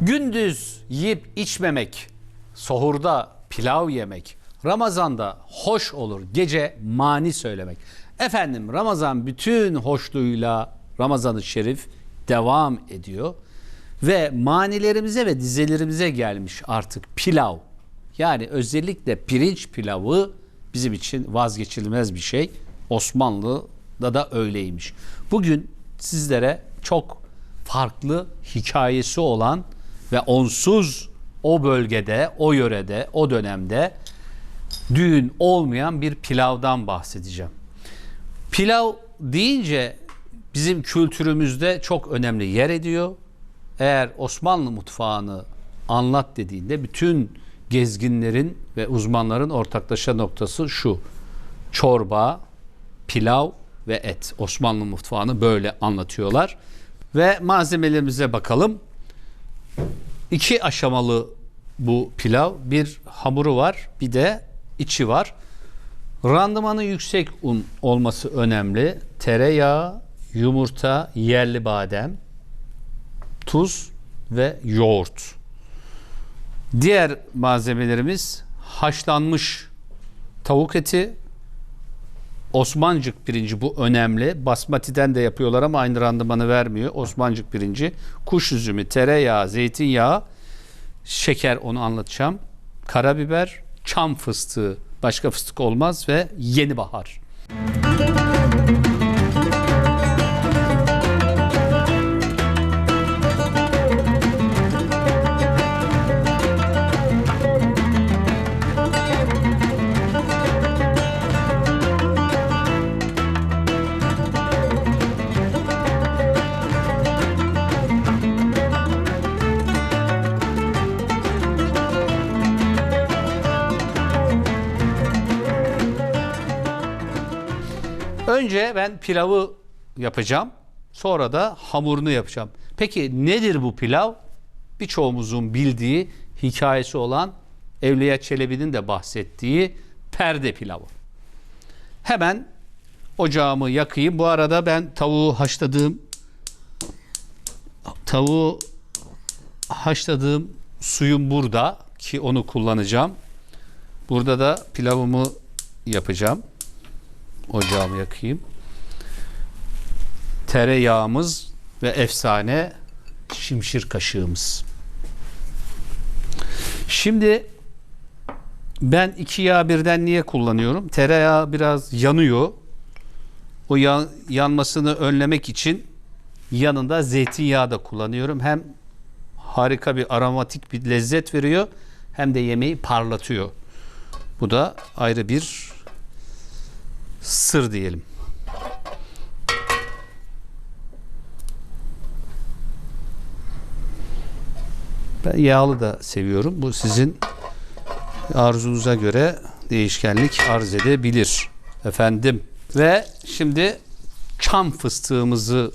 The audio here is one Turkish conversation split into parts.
Gündüz yiyip içmemek, sahurda pilav yemek, Ramazan'da hoş olur, gece mani söylemek. Efendim Ramazan bütün hoşluğuyla Ramazan-ı Şerif devam ediyor. Ve manilerimize ve dizelerimize gelmiş artık pilav. Yani özellikle pirinç pilavı bizim için vazgeçilmez bir şey. Osmanlı'da da öyleymiş. Bugün sizlere çok farklı hikayesi olan ve onsuz o bölgede, o yörede, o dönemde düğün olmayan bir pilavdan bahsedeceğim. Pilav deyince bizim kültürümüzde çok önemli yer ediyor. Eğer Osmanlı mutfağını anlat dediğinde bütün gezginlerin ve uzmanların ortaklaşa noktası şu. Çorba, pilav ve et. Osmanlı mutfağını böyle anlatıyorlar. Ve malzemelerimize bakalım. İki aşamalı bu pilav. Bir hamuru var, bir de içi var. Randımanı yüksek un olması önemli. Tereyağı, yumurta, yerli badem, tuz ve yoğurt. Diğer malzemelerimiz haşlanmış tavuk eti, Osmancık pirinci bu önemli. Basmati'den de yapıyorlar ama aynı randımanı vermiyor. Osmancık pirinci, kuş üzümü, tereyağı, zeytinyağı, şeker onu anlatacağım. Karabiber, çam fıstığı, başka fıstık olmaz ve yeni bahar. Önce ben pilavı yapacağım. Sonra da hamurunu yapacağım. Peki nedir bu pilav? Birçoğumuzun bildiği hikayesi olan Evliya Çelebi'nin de bahsettiği perde pilavı. Hemen ocağımı yakayım. Bu arada ben tavuğu haşladığım tavuğu haşladığım suyum burada ki onu kullanacağım. Burada da pilavımı yapacağım. Ocağımı yakayım. Tereyağımız ve efsane şimşir kaşığımız. Şimdi ben iki yağ birden niye kullanıyorum? Tereyağı biraz yanıyor. O yan- yanmasını önlemek için yanında zeytinyağı da kullanıyorum. Hem harika bir aromatik bir lezzet veriyor hem de yemeği parlatıyor. Bu da ayrı bir sır diyelim. Ben yağlı da seviyorum. Bu sizin arzunuza göre değişkenlik arz edebilir. Efendim. Ve şimdi çam fıstığımızı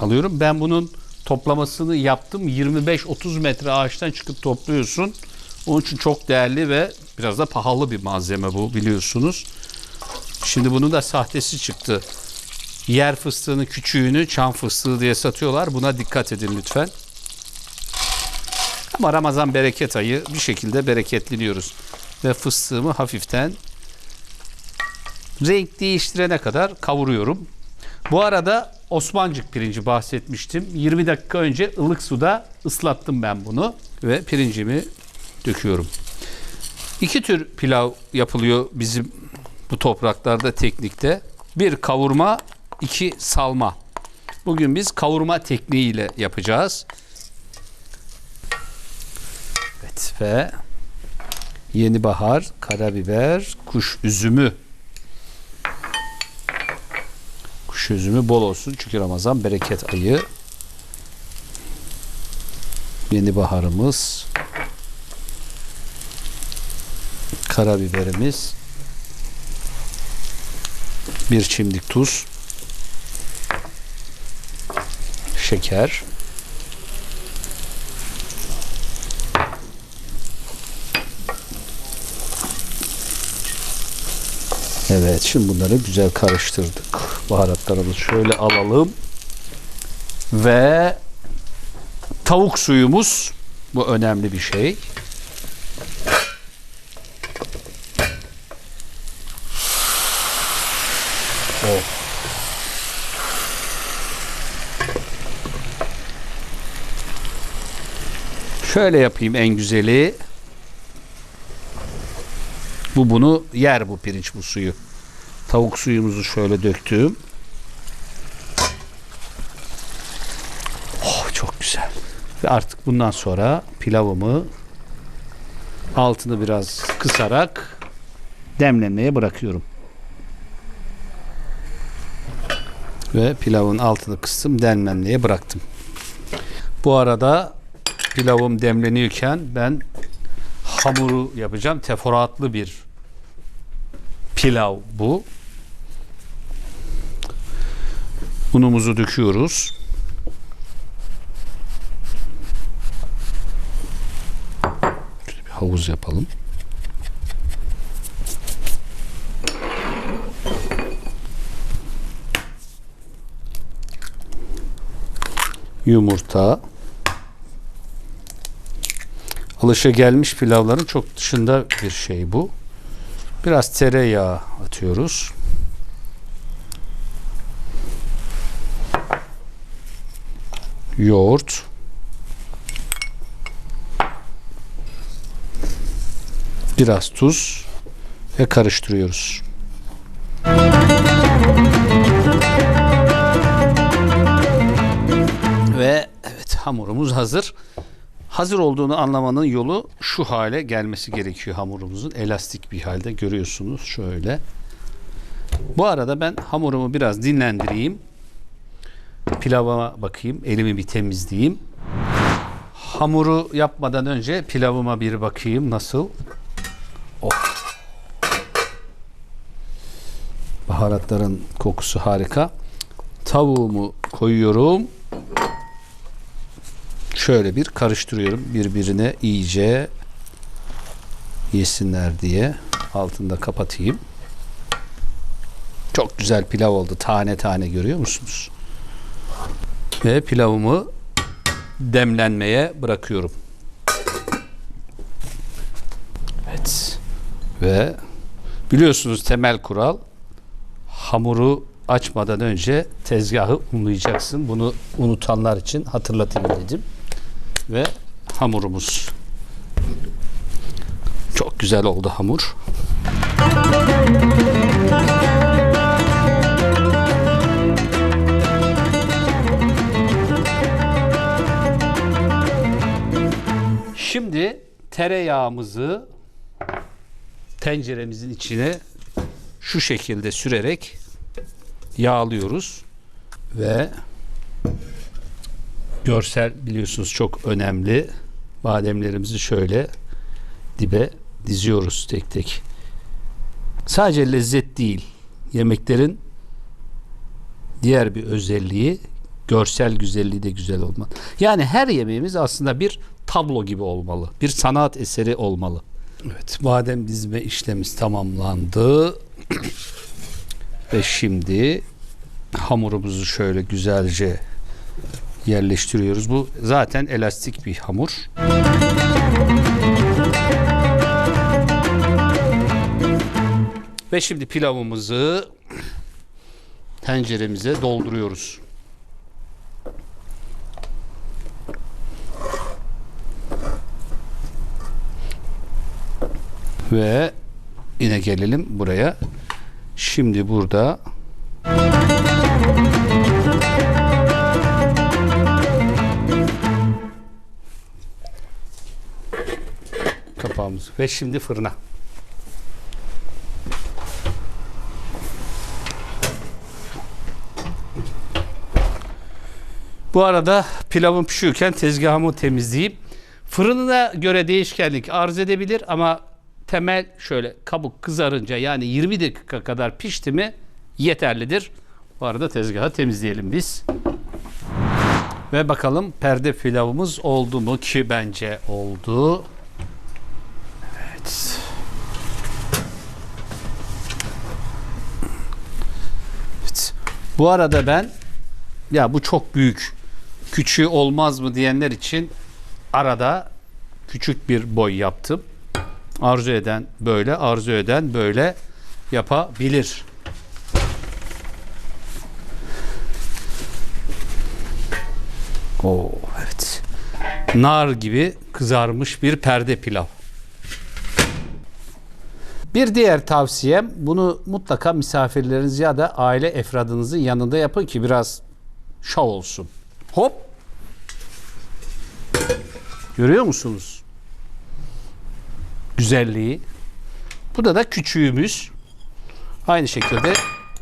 alıyorum. Ben bunun toplamasını yaptım. 25-30 metre ağaçtan çıkıp topluyorsun. Onun için çok değerli ve biraz da pahalı bir malzeme bu biliyorsunuz. Şimdi bunun da sahtesi çıktı. Yer fıstığını küçüğünü çam fıstığı diye satıyorlar. Buna dikkat edin lütfen. Ama Ramazan bereket ayı bir şekilde bereketleniyoruz. Ve fıstığımı hafiften renk değiştirene kadar kavuruyorum. Bu arada Osmancık pirinci bahsetmiştim. 20 dakika önce ılık suda ıslattım ben bunu ve pirincimi döküyorum. İki tür pilav yapılıyor bizim bu topraklarda teknikte. Bir kavurma, iki salma. Bugün biz kavurma tekniğiyle yapacağız. Evet ve yeni bahar, karabiber, kuş üzümü. Kuş üzümü bol olsun çünkü Ramazan bereket ayı. Yeni baharımız. Karabiberimiz. Bir çimdik tuz. Şeker. Evet şimdi bunları güzel karıştırdık. Baharatlarımızı şöyle alalım. Ve tavuk suyumuz Bu önemli bir şey. Şöyle yapayım en güzeli. Bu bunu yer bu pirinç bu suyu. Tavuk suyumuzu şöyle döktüm. Oh çok güzel. Ve artık bundan sonra pilavımı altını biraz kısarak demlenmeye bırakıyorum. Ve pilavın altını kıstım demlenmeye bıraktım. Bu arada pilavım demleniyorken ben hamuru yapacağım. Teferruatlı bir pilav bu. Unumuzu döküyoruz. Şöyle bir havuz yapalım. Yumurta. Alışa gelmiş pilavların çok dışında bir şey bu. Biraz tereyağı atıyoruz. Yoğurt. Biraz tuz ve karıştırıyoruz. Ve evet hamurumuz hazır. Hazır olduğunu anlamanın yolu şu hale gelmesi gerekiyor hamurumuzun. Elastik bir halde görüyorsunuz şöyle. Bu arada ben hamurumu biraz dinlendireyim. Pilavıma bakayım. Elimi bir temizleyeyim. Hamuru yapmadan önce pilavıma bir bakayım nasıl. Oh. Baharatların kokusu harika. Tavuğumu koyuyorum şöyle bir karıştırıyorum birbirine iyice yesinler diye altında kapatayım. Çok güzel pilav oldu. Tane tane görüyor musunuz? Ve pilavımı demlenmeye bırakıyorum. Evet. Ve biliyorsunuz temel kural hamuru açmadan önce tezgahı unlayacaksın. Bunu unutanlar için hatırlatayım dedim ve hamurumuz. Çok güzel oldu hamur. Şimdi tereyağımızı tenceremizin içine şu şekilde sürerek yağlıyoruz ve görsel biliyorsunuz çok önemli. Bademlerimizi şöyle dibe diziyoruz tek tek. Sadece lezzet değil, yemeklerin diğer bir özelliği görsel güzelliği de güzel olmalı. Yani her yemeğimiz aslında bir tablo gibi olmalı. Bir sanat eseri olmalı. Evet, badem dizme işlemimiz tamamlandı. Ve şimdi hamurumuzu şöyle güzelce yerleştiriyoruz. Bu zaten elastik bir hamur. Ve şimdi pilavımızı tenceremize dolduruyoruz. Ve yine gelelim buraya. Şimdi burada kapağımız ve şimdi fırına. Bu arada pilavım pişiyorken tezgahımı temizleyip fırınına göre değişkenlik arz edebilir ama temel şöyle kabuk kızarınca yani 20 dakika kadar pişti mi yeterlidir. Bu arada tezgahı temizleyelim biz. Ve bakalım perde pilavımız oldu mu ki bence oldu. Evet. Evet. Bu arada ben ya bu çok büyük küçüğü olmaz mı diyenler için arada küçük bir boy yaptım. Arzu eden böyle, arzu eden böyle yapabilir. Oo evet. Nar gibi kızarmış bir perde pilav. Bir diğer tavsiyem bunu mutlaka misafirleriniz ya da aile efradınızın yanında yapın ki biraz şov olsun. Hop. Görüyor musunuz? Güzelliği. Burada da küçüğümüz. Aynı şekilde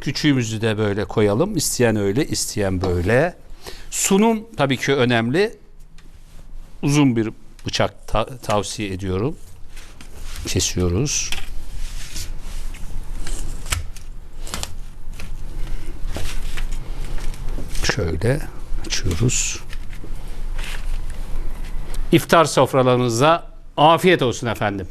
küçüğümüzü de böyle koyalım. İsteyen öyle, isteyen böyle. Sunum tabii ki önemli. Uzun bir bıçak ta- tavsiye ediyorum. Kesiyoruz. Şöyle açıyoruz. İftar sofralarınıza afiyet olsun efendim.